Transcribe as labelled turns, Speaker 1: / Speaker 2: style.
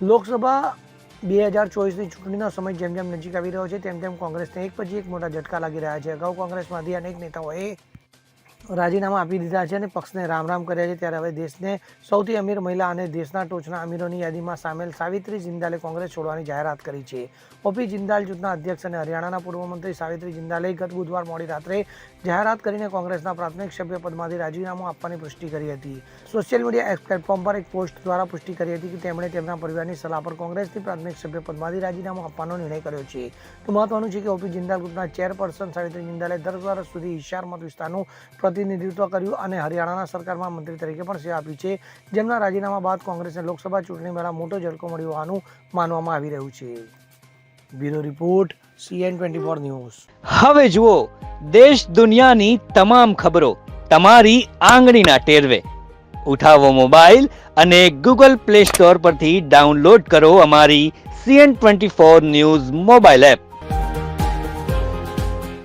Speaker 1: લોકસભા બે હજાર ચોવીસની ચૂંટણીનો સમય જેમ જેમ નજીક આવી રહ્યો છે, તેમ તેમ કોંગ્રેસને એક પછી એક મોટા ઝટકા લાગી રહ્યા છે. અગાઉ કોંગ્રેસમાંથી અનેક નેતાઓએ રાજીનામા આપી દીધા છે અને પક્ષને રામ રામ કર્યા છે. ત્યારે હવે દેશને સૌથી અમીર મહિલા અને દેશના ટોચના અમીરોની યાદીમાં સામેલ સાવિત્રી જિંદાલે કોંગ્રેસ છોડવાની જાહેરાત કરી છે. ઓપી જિંદાલ જૂથના અધ્યક્ષ અને હરિયાણાના પૂર્વ મંત્રી સાવિત્રી જિંદાલે ગત બુધવાર મોડી રાત્રે જાહેરાત કરીને કોંગ્રેસના પ્રાથમિક સભ્ય પદમાંથી રાજીનામું આપવાની પુષ્ટિ કરી હતી. સોશિયલ મીડિયા એક પ્લેટફોર્મ પર એક પોસ્ટ દ્વારા પુષ્ટિ કરી હતી કે તેમણે તેમના પરિવારની સલાહ પર કોંગ્રેસની પ્રાથમિક સભ્ય પદમાંથી રાજીનામું આપવાનો નિર્ણય કર્યો છે. તો મહત્વનું છે કે ઓપી જિંદાલ ગ્રુપના ચેરપર્સન સાવિત્રી જિંદાલે દસ વર્ષ સુધી હિશાર મત વિસ્તારનું પ્રતિનિધિત્વ કર્યું અને હરિયાણાના સરકારમાં મંત્રી તરીકે પણ સેવા આપી છે. જેમના રાજીનામા બાદ કોંગ્રેસને લોકસભા ચૂંટણી પહેલા મોટો ઝટકો મળ્યો હોવાનું માનવામાં આવી રહ્યું છે. Bureau report CN twenty four news.
Speaker 2: હવે જુઓ, દેશ દુનિયાની તમામ ખબરો તમારી આંગળીના ટેરવે. ઉઠાવો મોબાઈલ અને ગૂગલ પ્લે સ્ટોર પરથી ડાઉનલોડ કરો અમારી CN twenty four news mobile app.